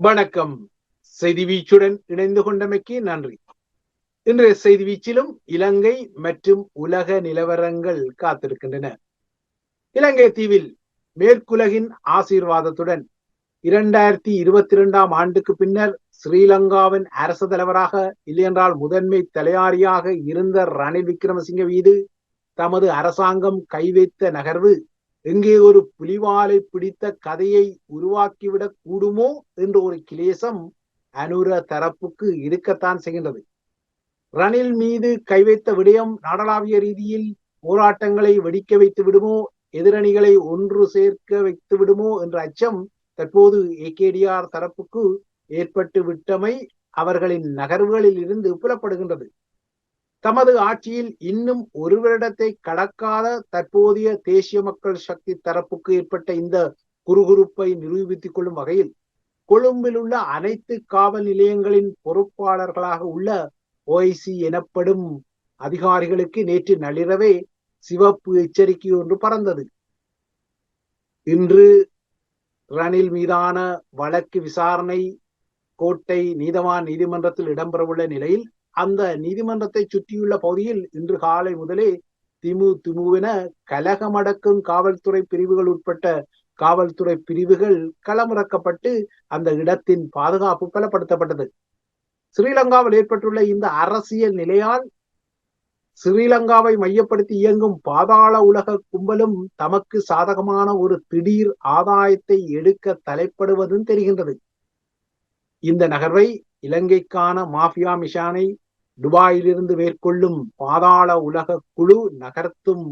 வணக்கம். செய்தி வீச்சுடன் இணைந்து கொண்டமைக்கு நன்றி. இன்றைய செய்தி வீச்சிலும் இலங்கை மற்றும் உலக நிலவரங்கள் காத்திருக்கின்றன. இலங்கை தீவில் மேற்குலகின் ஆசீர்வாதத்துடன் இரண்டாயிரத்தி இருபத்தி இரண்டாம் ஆண்டுக்கு பின்னர் ஸ்ரீலங்காவின் அரசு தலைவராக இல்லையென்றால் முதன்மை தலையாரியாக இருந்த ரணில் விக்ரமசிங்க மீது தமது அரசாங்கம் கைவைத்த நகர்வு எங்கே ஒரு புலிவாலை பிடித்த கதையை உருவாக்கிவிடக் கூடுமோ என்ற ஒரு கிளேசம் அனுர தரப்புக்கு இருக்கத்தான் செய்கின்றது. ரணில் மீது கை வைத்த விடயம் நாடளாவிய ரீதியில் போராட்டங்களை வெடிக்க வைத்து விடுமோ எதிரணிகளை ஒன்று சேர்க்க வைத்து விடுமோ என்ற அச்சம் தற்போது ஏகேடிஆர் தரப்புக்கு ஏற்பட்டு விட்டமை அவர்களின் நகர்வுகளில் இருந்து புலப்படுகின்றது. தமது ஆட்சியில் இன்னும் ஒரு வருடத்தை கடக்காத தற்போதைய தேசிய மக்கள் சக்தி தரப்புக்கு ஏற்பட்ட இந்த குறுகுறுப்பை நிரூபித்துக் கொள்ளும் வகையில் கொழும்பில் உள்ள அனைத்து காவல் நிலையங்களின் பொறுப்பாளர்களாக உள்ள ஓஐசி எனப்படும் அதிகாரிகளுக்கு நேற்று நள்ளிரவே சிவப்பு எச்சரிக்கை ஒன்று பறந்தது. இன்று ரணில் மீதான வழக்கு விசாரணை கோட்டை நீதவான் நீதிமன்றத்தில் இடம்பெறவுள்ள நிலையில் அந்த நீதிமன்றத்தை சுற்றியுள்ள பகுதியில் இன்று காலை முதலே திமு திமுவென கலகமடக்கும் காவல்துறை பிரிவுகள் உட்பட்ட காவல்துறை பிரிவுகள் களமிறக்கப்பட்டு அந்த இடத்தின் பாதுகாப்பு பலப்படுத்தப்பட்டது. ஸ்ரீலங்காவில் ஏற்பட்டுள்ள இந்த அரசியல் நிலையால் ஸ்ரீலங்காவை மையப்படுத்தி இயங்கும் பாதாள உலக கும்பலும் தமக்கு சாதகமான ஒரு திடீர் ஆதாயத்தை எடுக்க தலைப்படுவதும் தெரிகின்றது. இந்த நகர்வை இலங்கைக்கான மாஃபியா மிஷானை துபாயிலிருந்து மேற்கொள்ளும் பாதாள உலக குழு நகர்த்தும்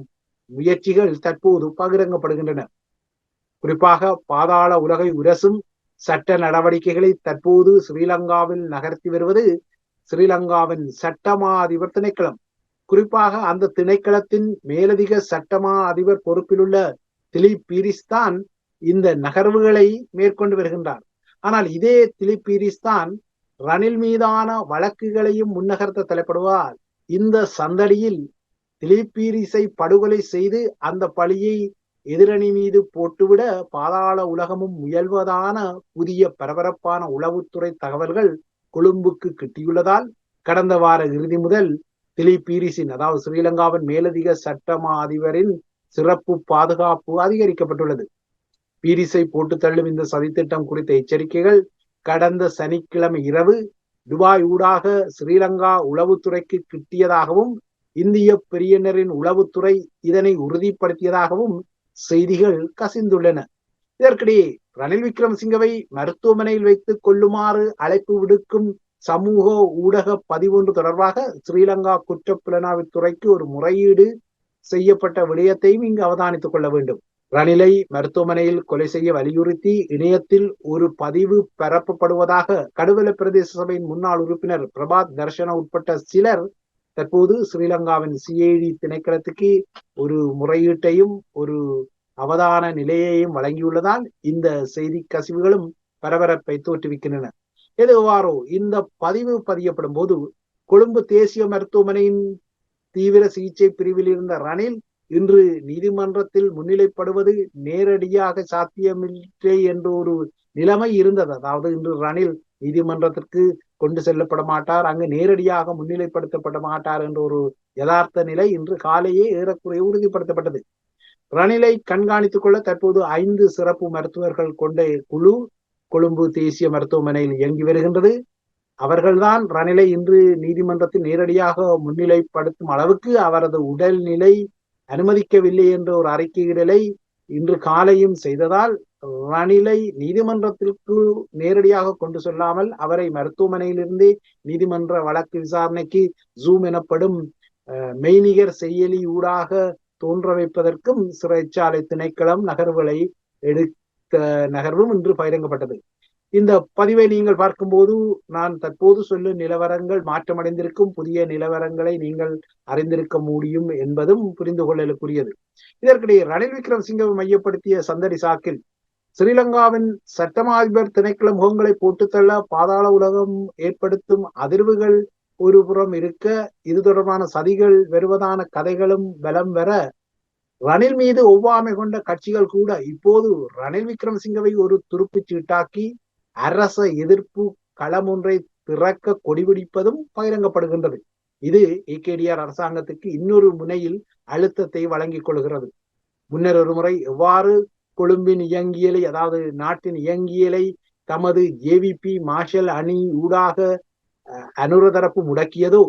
முயற்சிகள் தற்போது பகிரங்கப்படுகின்றன. குறிப்பாக பாதாள உலகை உரசும் சட்ட நடவடிக்கைகளை தற்போது ஸ்ரீலங்காவில் நகர்த்தி வருவது ஸ்ரீலங்காவின் சட்டமா அதிபர் திணைக்களம். குறிப்பாக அந்த திணைக்களத்தின் மேலதிக சட்டமா அதிபர் பொறுப்பிலுள்ள திலீப் பீரிஸ்தான் இந்த நகர்வுகளை மேற்கொண்டு வருகின்றார். ஆனால் இதே திலீப் பீரிஸ்தான் ரணில் மீதான வழக்குகளையும் முன்னகர்த்த தலைப்படுவார். இந்த சந்தடியில் திலீப் பீரிஸை படுகொலை செய்து அந்த பழியை எதிரணி மீது போட்டுவிட பாதாள உலகமும் முயல்வதான புதிய பரபரப்பான உளவுத்துறை தகவல்கள் கொழும்புக்கு கிட்டியுள்ளதால் கடந்த வார இறுதி முதல் திலீப் பீரிஸின் அதாவது ஸ்ரீலங்காவின் மேலதிக சட்டமா அதிபரின் சிறப்பு பாதுகாப்பு அதிகரிக்கப்பட்டுள்ளது. பீரிஸை போட்டு தள்ளும் இந்த சதித்திட்டம் குறித்த எச்சரிக்கைகள் கடந்த சனிக்கிழமை இரவு துபாய் ஊடாக ஸ்ரீலங்கா உளவுத்துறைக்கு கிட்டியதாகவும் இந்திய பெரியனரின் உளவுத்துறை இதனை உறுதிப்படுத்தியதாகவும் செய்திகள் கசிந்துள்ளன. இதற்கிடையே ரணில் விக்ரமசிங்கவை மருத்துவமனையில் வைத்துக் கொள்ளுமாறு அழைப்பு விடுக்கும் சமூக ஊடக பதிவொன்று தொடர்பாக ஸ்ரீலங்கா குற்றப்புலனாய்வு துறைக்கு ஒரு முறையீடு செய்யப்பட்ட விடயத்தையும் இங்கு அவதானித்துக் கொள்ள வேண்டும். ரணிலை மருத்துவமனையில் கொலை செய்ய வலியுறுத்தி இணையத்தில் ஒரு பதிவு பரப்பப்படுவதாக கடுவல பிரதேச சபையின் முன்னாள் உறுப்பினர் பிரபாத் தர்ஷன உட்பட்ட சிலர் தற்போது ஸ்ரீலங்காவின் சிஐடி திணைக்களத்துக்கு ஒரு முறையீட்டையும் ஒரு அவதான நிலையையும் வழங்கியுள்ளதால் இந்த செய்தி கசிவுகளும் பரபரப்பை தோற்றுவிக்கின்றன. எதுவாரோ இந்த பதிவு பதியப்படும் போது கொழும்பு தேசிய மருத்துவமனையின் தீவிர சிகிச்சை பிரிவில் இருந்த ரணில் இன்று நீதிமன்றத்தில் முன்னிலைப்படுவது நேரடியாக சாத்தியமில்லை என்ற ஒரு நிலைமை இருந்தது. அதாவது இன்று ரணில் நீதிமன்றத்திற்கு கொண்டு செல்லப்பட மாட்டார் அங்கு நேரடியாக முன்னிலைப்படுத்தப்பட மாட்டார் என்ற ஒரு யதார்த்த நிலை இன்று காலையே ஏறக்குறைய உறுதிப்படுத்தப்பட்டது. ரணிலை கண்காணித்துக் கொள்ள தற்போது ஐந்து சிறப்பு மருத்துவர்கள் கொண்ட குழு கொழும்பு தேசிய மருத்துவமனையில் இயங்கி வருகின்றது. அவர்கள்தான் ரணிலை இன்று நீதிமன்றத்தில் நேரடியாக முன்னிலைப்படுத்தும் அளவுக்கு அவரது உடல்நிலை அனுமதிக்கவில்லை என்ற ஒரு அறிக்கையிடலை இன்று காலையும் செய்ததால் ரணிலை நீதிமன்றத்திற்கு நேரடியாக கொண்டு செல்லாமல் அவரை மருத்துவமனையிலிருந்தே நீதிமன்ற வழக்கு விசாரணைக்கு ஜூம் எனப்படும் மெய்நிகர் செயலி ஊடாக தோன்ற வைப்பதற்கும் சிறைச்சாலை திணைக்களம் நகர்வுகளை எடுத்த நகர்வும் இன்று பகிரங்கப்பட்டது. இந்த பதிவை நீங்கள் பார்க்கும்போது நான் தற்போது சொல்லும் நிலவரங்கள் மாற்றமடைந்திருக்கும் புதிய நிலவரங்களை நீங்கள் அறிந்திருக்க முடியும் என்பதும் புரிந்து கொள்ளலுக்குரியது. இதற்கிடையே ரணில் விக்ரமசிங்கவை மையப்படுத்திய சந்தடி சாக்கில் ஸ்ரீலங்காவின் சட்டமா அதிபர் திணைக்கள முகங்களை போட்டுத்தள்ள பாதாள உலகம் ஏற்படுத்தும் அதிர்வுகள் ஒரு புறம் இருக்க இது தொடர்பான சதிகள் வருவதான கதைகளும் பலம் வர ரணில் மீது ஒவ்வாமை கொண்ட கட்சிகள் கூட இப்போது ரணில் விக்ரமசிங்கவை ஒரு துருப்புச் சீட்டாக்கி அரச எதிர்ப்பு களம் ஒன்றை திறக்க கொடிபிடிப்பதும் பகிரங்கப்படுகின்றது. இது ஏகேடிஆர் அரசாங்கத்துக்கு இன்னொரு முனையில் அழுத்தத்தை வழங்கிக் கொள்கிறது. முன்னர் ஒரு முறை எவ்வாறு கொழும்பின் இயங்கியலை அதாவது நாட்டின் இயங்கியலை தமது ஏவிபி மார்ஷல் அணி ஊடாக அனுரதரப்பு முடக்கியதோ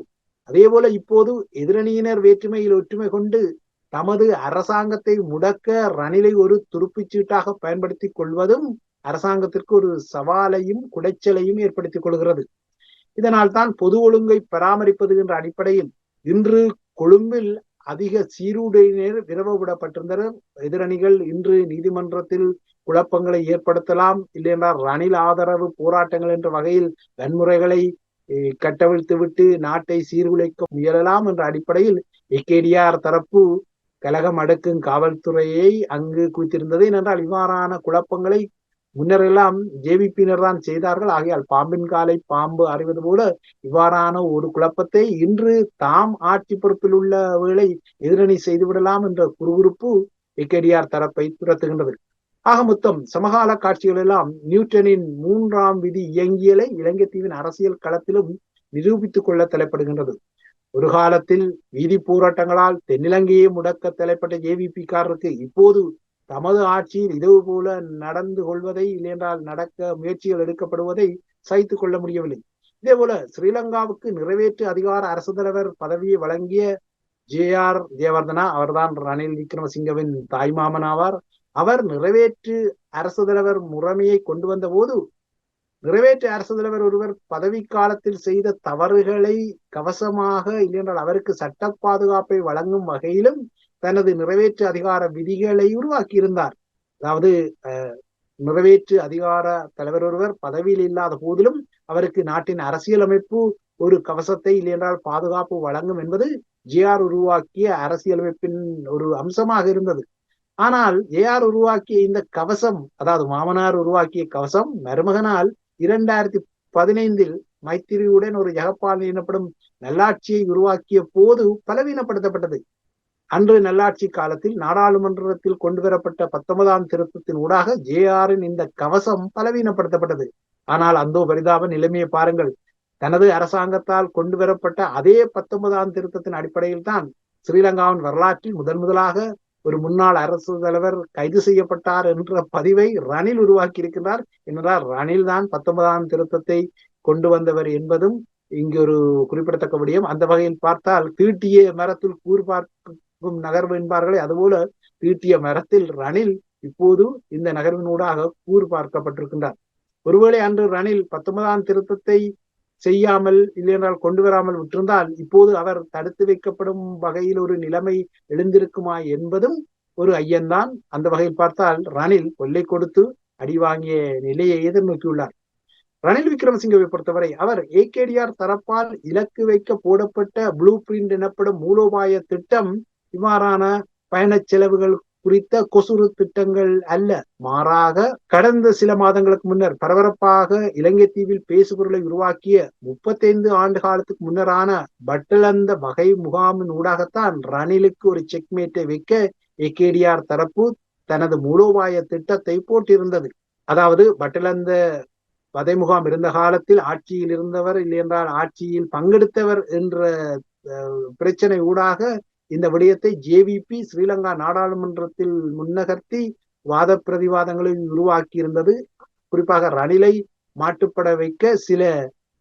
அதே போல இப்போது எதிரணியினர் வேற்றுமையில் ஒற்றுமை கொண்டு தமது அரசாங்கத்தை முடக்க ரணிலை ஒரு துருப்புச்சீட்டாக பயன்படுத்திக் கொள்வதும் அரசாங்கத்திற்கு ஒரு சவாலையும் குடைச்சலையும் ஏற்படுத்திக் கொள்கிறது. இதனால் தான் பொது ஒழுங்கை பராமரிப்பது என்ற அடிப்படையில் இன்று கொழும்பில் அதிக சீருடையினர் விரவ விடப்பட்டிருந்தனர் எதிரணிகள் இன்று நீதிமன்றத்தில் குழப்பங்களை ஏற்படுத்தலாம். இல்லையென்றால் ரணில் ஆதரவு போராட்டங்கள் என்ற வகையில் வன்முறைகளை கட்டவிழ்த்து விட்டு நாட்டை சீர்குலைக்க முயலலாம் என்ற அடிப்படையில் எக்கேடிஆர் தரப்பு கலகம் அடுக்கும் காவல்துறையை அங்கு குவித்திருந்தது. ஏனென்றால் இவ்வாறான குழப்பங்களை முன்னரெல்லாம் ஜேவிபியினர் தான் செய்தார்கள். ஆகையால் பாம்பின் காலை பாம்பு அறிவது போல இவ்வாறான ஒரு குழப்பத்தை இன்று தாம் ஆட்சி பொறுப்பில் உள்ள வேளை எதிரணி செய்துவிடலாம் என்ற குறுகுறுப்பு எக்கேடிஆர் தரப்பை துரத்துகின்றது. ஆக மொத்தம் சமகால காட்சிகள் எல்லாம் நியூட்டனின் மூன்றாம் விதி இயங்கியலை இலங்கை தீவின் அரசியல் களத்திலும் நிரூபித்துக் கொள்ள தலைப்படுகின்றது. ஒரு காலத்தில் வீதி போராட்டங்களால் தென்னிலங்கையை முடக்க தலைப்பட்ட ஜேவிபி காரருக்கு இப்போது தமது ஆட்சியில் இது போல நடந்து கொள்வதை இல்லையென்றால் நடக்க முயற்சிகள் எடுக்கப்படுவதை சகித்துக் கொள்ள முடியவில்லை. இதே போல ஸ்ரீலங்காவுக்கு நிறைவேற்று அதிகார அரசு தலைவர் பதவியை வழங்கிய ஜே ஆர் ஜெயவர்தனா அவர்தான் ரணில் விக்ரமசிங்கவின் தாய்மாமன் ஆவார். அவர் நிறைவேற்று அரசு தலைவர் முறைமையை கொண்டு வந்த போது நிறைவேற்று அரசு தலைவர் ஒருவர் பதவி காலத்தில் செய்த தவறுகளை கவசமாக இல்லையென்றால் அவருக்கு சட்ட பாதுகாப்பை வழங்கும் வகையிலும் தனது நிறைவேற்று அதிகார விதிகளை உருவாக்கி இருந்தார் அதாவது நிறைவேற்று அதிகார தலைவர் ஒருவர் பதவியில் இல்லாத போதிலும் அவருக்கு நாட்டின் அரசியலமைப்பு ஒரு கவசத்தை இல்லையென்றால் பாதுகாப்பு வழங்கும் என்பது ஜேஆர் உருவாக்கிய அரசியலமைப்பின் ஒரு அம்சமாக இருந்தது. ஆனால் ஏஆர் உருவாக்கிய இந்த கவசம் அதாவது மாமனார் உருவாக்கிய கவசம் மருமகனால் இரண்டாயிரத்தி பதினைந்தில் மைத்திரியுடன் ஒரு ஜெகப்பால் எனப்படும் நல்லாட்சியை உருவாக்கிய போது பலவீனப்படுத்தப்பட்டது. அன்று நல்லாட்சி காலத்தில் நாடாளுமன்றத்தில் கொண்டு வரப்பட்ட பத்தொன்பதாம் திருத்தத்தின் ஊடாக ஜேஆரின் இந்த கவசம் பலவீனப்படுத்தப்பட்டது. ஆனால் அந்தோ பரிதாப நிலைமையை பாருங்கள். தனது அரசாங்கத்தால் கொண்டு வரப்பட்ட அதே பத்தொன்பதாம் திருத்தத்தின் அடிப்படையில் தான் ஸ்ரீலங்காவின் வரலாற்றில் முதன் முதலாக ஒரு முன்னாள் அரசு தலைவர் கைது செய்யப்பட்டார் என்ற பதிவை ரணில் உருவாக்கி இருக்கின்றார் என்றால் ரணில் தான் பத்தொன்பதாம் திருத்தத்தை கொண்டு வந்தவர் என்பதும் இங்கு ஒரு குறிப்பிடத்தக்க விடயம். அந்த வகையில் பார்த்தால் தீட்டிய மரத்தில் கூறு பார்க்க நகர்வு என்பார்களே. அதுபோல தீட்டிய மரத்தில் ரணில் இப்போது இந்த நகர்வினூடாக கூறு பார்க்கப்பட்டிருக்கின்றார். ஒருவேளை அன்று ரணில் பத்தொன்பதாம் திருத்தத்தை செய்யாமல் இல்லையென்றால் கொண்டு வராமல் விட்டிருந்தால் இப்போது அவர் தடுத்து வைக்கப்படும் வகையில் ஒரு நிலைமை எழுந்திருக்குமா என்பதும் ஒரு ஐயன்தான் அந்த வகையில் பார்த்தால் ரணில் கொள்ளை கொடுத்து அடி வாங்கிய நிலையை எதிர்நோக்கியுள்ளார். ரணில் விக்ரமசிங்கவை பொறுத்தவரை அவர் ஏகேடிஆர் தரப்பால் இலக்கு வைக்க போடப்பட்ட ப்ளூ பிரிண்ட் எனப்படும் மூலோபாய திட்டம் இவ்வாறான பயணச் செலவுகள் குறித்த கொசுறு திட்டங்கள் அல்ல. மாறாக கடந்த சில மாதங்களுக்கு முன்னர் பரபரப்பாக இலங்கை தீவில் பேசுபொருளை உருவாக்கிய முப்பத்தைந்து ஆண்டு காலத்துக்கு முன்னரான பட்டலந்த வகை முகாமின் ஊடாகத்தான் ரணிலுக்கு ஒரு செக்மேட்டை வைக்க ஏகேடிஆர் தரப்பு தனது மூலோபாய திட்டத்தை போட்டிருந்தது. அதாவது பட்டலந்த வதை முகாம் இருந்த காலத்தில் ஆட்சியில் இருந்தவர் இல்லையென்றால் ஆட்சியில் பங்கெடுத்தவர் என்ற பிரச்சனை ஊடாக இந்த விடயத்தை ஜேவிபி ஸ்ரீலங்கா நாடாளுமன்றத்தில் முன்னகர்த்தி வாத பிரதிவாதங்களை உருவாக்கி இருந்தது குறிப்பாக ரணிலை மாட்டுப்பட வைக்க சில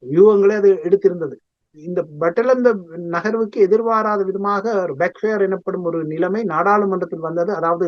வியூகங்களை அது எடுத்திருந்தது. இந்த பட்டலந்த நகர்வுக்கு எதிர்பாராத விதமாக ஒரு பேக்ஃபேர் எனப்படும் ஒரு நிலைமை நாடாளுமன்றத்தில் வந்தது. அதாவது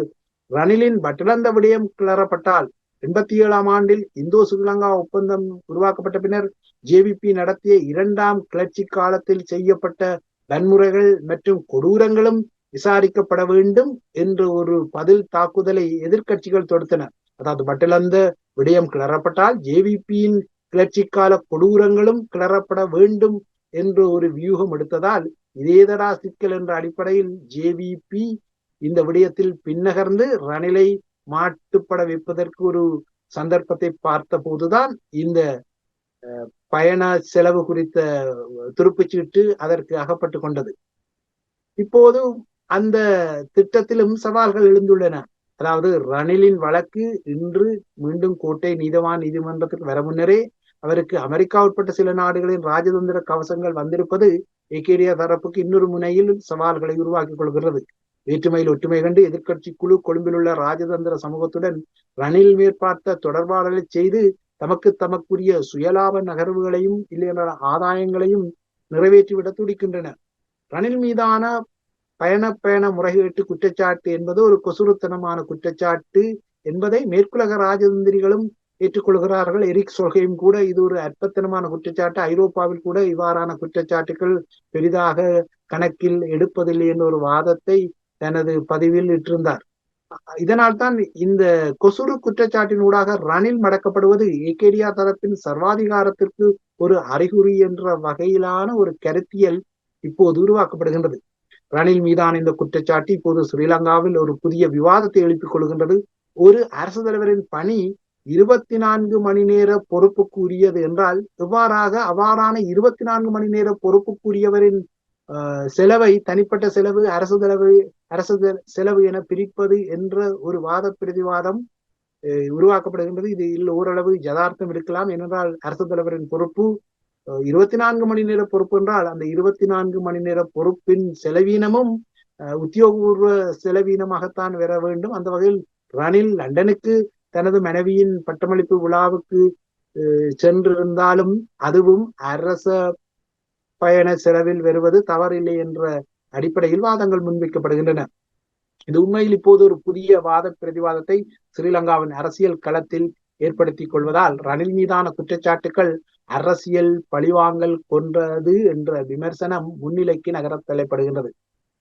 ரணிலின் பட்டலந்த விடயம் கிளறப்பட்டால் எண்பத்தி ஏழாம் ஆண்டில் இந்தோ ஸ்ரீலங்கா ஒப்பந்தம் உருவாக்கப்பட்ட பின்னர் ஜேவிபி நடத்திய இரண்டாம் கிளர்ச்சி காலத்தில் செய்யப்பட்ட வன்முறைகள் மற்றும் கொடூரங்களும் விசாரிக்கப்பட வேண்டும் என்று ஒரு பதில் தாக்குதலை எதிர்க்கட்சிகள் தொடுத்தன. அதாவது மட்டிலந்த விடயம் கிளறப்பட்டால் ஜேவிபியின் கிளர்ச்சிக்கால கொடூரங்களும் கிளறப்பட வேண்டும் என்று ஒரு வியூகம் எடுத்ததால் இதேதடா சிக்கல் என்ற அடிப்படையில் ஜேவிபி இந்த விடயத்தில் பின்னகர்ந்து ரணிலை மாட்டுப்பட வைப்பதற்கு ஒரு சந்தர்ப்பத்தை பார்த்த போதுதான் இந்த பயண செலவு குறித்த துருப்புச்சீட்டு அதற்கு அகப்பட்டு கொண்டது. இப்போது அந்த திட்டத்திலும் சவால்கள் எழுந்துள்ளன. அதாவது ரணிலின் வழக்கு இன்று மீண்டும் கோட்டை நீதவான் நீதிமன்றத்திற்கு வர முன்னரே அவருக்கு அமெரிக்கா உட்பட்ட சில நாடுகளின் ராஜதந்திர கவசங்கள் வந்திருப்பது ஏகேடியா தரப்புக்கு இன்னொரு முனையில் சவால்களை உருவாக்கிக் கொள்கிறது. வேற்றுமையில் ஒற்றுமை கண்டு எதிர்க்கட்சி குழு கொழும்பில் உள்ள ராஜதந்திர சமூகத்துடன் ரணில் மேற்பார்த்த தொடர்பாடலை செய்து தமக்கு தமக்குரிய சுயலாப நகர்வுகளையும் இல்லையென்ற ஆதாயங்களையும் நிறைவேற்றிவிட துடிக்கின்றன. ரணில் மீதான பயண பயண முறைகேட்டு குற்றச்சாட்டு என்பது ஒரு கொசுறுத்தனமான குற்றச்சாட்டு என்பதை மேற்குலக ராஜதந்திரிகளும் ஏற்றுக்கொள்கிறார்கள். எரிக் சொல்கையும் கூட இது ஒரு அற்பத்தனமான குற்றச்சாட்டு. ஐரோப்பாவில் கூட இவ்வாறான குற்றச்சாட்டுகள் பெரிதாக கணக்கில் எடுப்பதில்லை என்ற ஒரு வாதத்தை தனது பதிவில் இட்டிருந்தார். இதனால் தான் இந்த கொசுறு குற்றச்சாட்டின் ஊடாக ரணில் மடக்கப்படுவது ஏகேடியா தரப்பின் சர்வாதிகாரத்திற்கு ஒரு அறிகுறி என்ற வகையிலான ஒரு கருத்தியல் இப்போது உருவாக்கப்படுகின்றது. ரணில் மீதான இந்த குற்றச்சாட்டு இப்போது ஸ்ரீலங்காவில் ஒரு புதிய விவாதத்தை எழுப்பிக் கொள்கின்றது. ஒரு அரசு தலைவரின் பணி இருபத்தி நான்கு மணி நேர பொறுப்புக்குரியது என்றால் எவ்வாறாக அவ்வாறான இருபத்தி நான்கு மணி நேர பொறுப்புக்குரியவரின் செலவை தனிப்பட்ட செலவு அரசு செலவு அரசு செலவு என பிரிப்பது என்ற ஒரு வாத பிரதிவாதம் உருவாக்கப்படுகின்றது. இது ஓரளவு யதார்த்தம் இருக்கலாம் ஏனென்றால் அரசு தலைவரின் பொறுப்பு இருபத்தி நான்கு மணி நேர பொறுப்பு என்றால் அந்த இருபத்தி நான்கு மணி நேர பொறுப்பின் செலவீனமும் உத்தியோகபூர்வ செலவீனமாகத்தான் வர வேண்டும். அந்த வகையில் ரணில் லண்டனுக்கு தனது மனைவியின் பட்டமளிப்பு விழாவுக்கு சென்றிருந்தாலும் அதுவும் அரச பயண செலவில் வருவது தவறில்லை என்ற அடிப்படையில் வாதங்கள் முன்வைக்கப்படுகின்றன. இது உண்மையில் இப்போது ஒரு புதிய வாத பிரதிவாதத்தை ஸ்ரீலங்காவின் அரசியல் களத்தில் ஏற்படுத்திக் கொள்வதால் ரணில் மீதான குற்றச்சாட்டுகள் அரசியல் பழிவாங்கல் கொன்றது என்ற விமர்சனம் முன்னிலைக்கு நகரத் தள்ளப்படுகின்றது.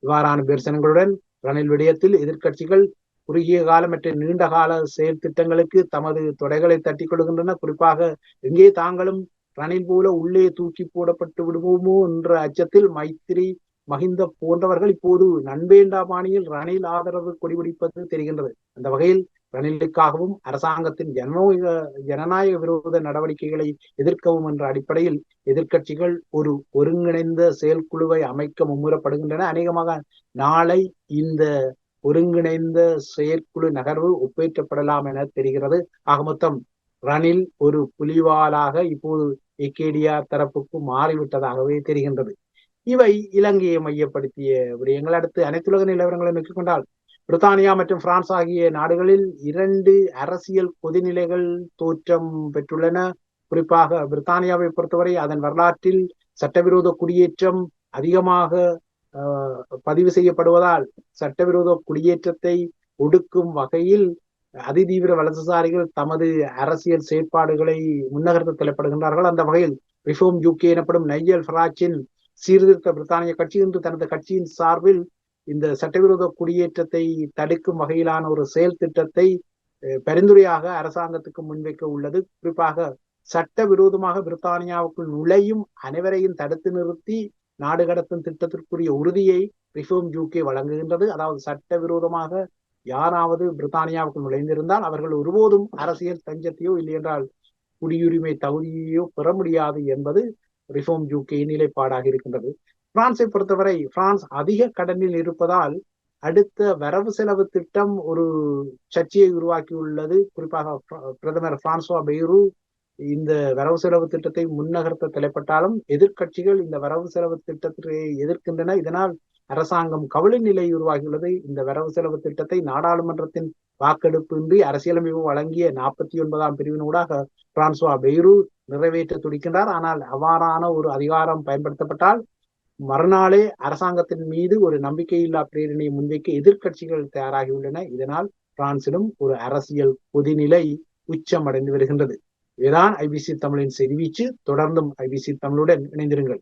இவ்வாறான விமர்சனங்களுடன் ரணில் விடயத்தில் எதிர்க்கட்சிகள் குறுகிய கால மற்றும் நீண்ட கால செயல் திட்டங்களுக்கு தமது தொடைகளை தட்டி கொள்கின்றன. குறிப்பாக எங்கே தாங்களும் ரணில் போல உள்ளே தூக்கி போடப்பட்டு விடுவோமோ என்ற அச்சத்தில் மைத்திரி மஹிந்த போன்றவர்கள் இப்போது நண்பேண்டா பாணியில் ரணில் ஆதரவு கொடிபிடிப்பது தெரிகின்றது. அந்த வகையில் ரணிலுக்காகவும் அரசாங்கத்தின் ஜனநாயக ஜனநாயக விரோத நடவடிக்கைகளை எதிர்க்கவும் என்ற அடிப்படையில் எதிர்க்கட்சிகள் ஒரு ஒருங்கிணைந்த செயற்குழுவை அமைக்க மும்முரப்படுகின்றன. அநேகமாக நாளை இந்த ஒருங்கிணைந்த செயற்குழு நகர்வு ஒப்பேற்றப்படலாம் என தெரிகிறது. ஆக மொத்தம் ரணில் ஒரு புலிவாலாக இப்போது கேடிஆர் தரப்புக்கு மாறிவிட்டதாகவே தெரிகின்றது. இவை இலங்கையை மையப்படுத்திய விடயங்கள் அடுத்து அனைத்துலக நிலவரங்களை நோக்கிக் கொண்டால் பிரித்தானியா மற்றும் பிரான்ஸ் ஆகிய நாடுகளில் இரண்டு அரசியல் கொதிநிலைகள் தோற்றம் பெற்றுள்ளன. குறிப்பாக பிரித்தானியாவை பொறுத்தவரை அதன் வரலாற்றில் சட்டவிரோத குடியேற்றம் அதிகமாக பதிவு செய்யப்படுவதால் சட்டவிரோத குடியேற்றத்தை ஒடுக்கும் வகையில் அதிதீவிர வலதுசாரிகள் தமது அரசியல் செயற்பாடுகளை முன்னகர்த்த தலைப்படுகின்றார்கள். அந்த வகையில் ரிஃபோம் யூகே எனப்படும் நைஜல் ஃபராச்சின் சீர்திருத்த பிரித்தானிய கட்சி இன்று தனது கட்சியின் சார்பில் இந்த சட்டவிரோத குடியேற்றத்தை தடுக்கும் வகையிலான ஒரு செயல் திட்டத்தை பரிந்துரையாக அரசாங்கத்துக்கு முன்வைக்க உள்ளது. குறிப்பாக சட்டவிரோதமாக பிரித்தானியாவுக்குள் நுழையும் அனைவரையும் தடுத்து நிறுத்தி நாடு கடத்தும் திட்டத்திற்குரிய உறுதியை ரிஃபோம் யூகே வழங்குகின்றது. அதாவது சட்டவிரோதமாக யாராவது பிரித்தானியாவுக்கு நுழைந்திருந்தால் அவர்கள் ஒருபோதும் அரசியல் தஞ்சத்தையோ இல்லையென்றால் குடியுரிமை தகுதியையோ பெற முடியாது என்பது ரிஃபோம் யூகே நிலைப்பாடாக இருக்கின்றது. பிரான்ஸை பொறுத்தவரை பிரான்ஸ் அதிக கடனில் இருப்பதால் அடுத்த வரவு செலவு திட்டம் ஒரு சர்ச்சையை உருவாக்கியுள்ளது. குறிப்பாக பிரதமர் பிரான்சுவா பெய்ரு இந்த வரவு செலவு திட்டத்தை முன்னகர்த்த தலைப்பட்டாலும் எதிர்கட்சிகள் இந்த வரவு செலவு திட்டத்தை எதிர்க்கின்றன. இதனால் அரசாங்கம் கவலை நிலை உருவாகியுள்ளது இந்த வரவு செலவு திட்டத்தை நாடாளுமன்றத்தின் வாக்கெடுப்பு இன்றி அரசியலமைப்பு வழங்கிய நாற்பத்தி ஒன்பதாம் பிரிவினூடாக பிரான்சுவா பெய்ரு நிறைவேற்ற துடிக்கின்றார். ஆனால் அவ்வாறான ஒரு அதிகாரம் பயன்படுத்தப்பட்டால் மறுநாளே அரசாங்கத்தின் மீது ஒரு நம்பிக்கையில்லா பிரேரணையை முன்வைக்க எதிர்கட்சிகள் தயாராகியுள்ளன. இதனால் பிரான்சிலும் ஒரு அரசியல் பொதுநிலை உச்சமடைந்து வருகின்றது. இதுதான் ஐபிசி தமிழின் செய்திவீச்சு தொடர்ந்தும் ஐபிசி தமிழுடன் இணைந்திருங்கள்.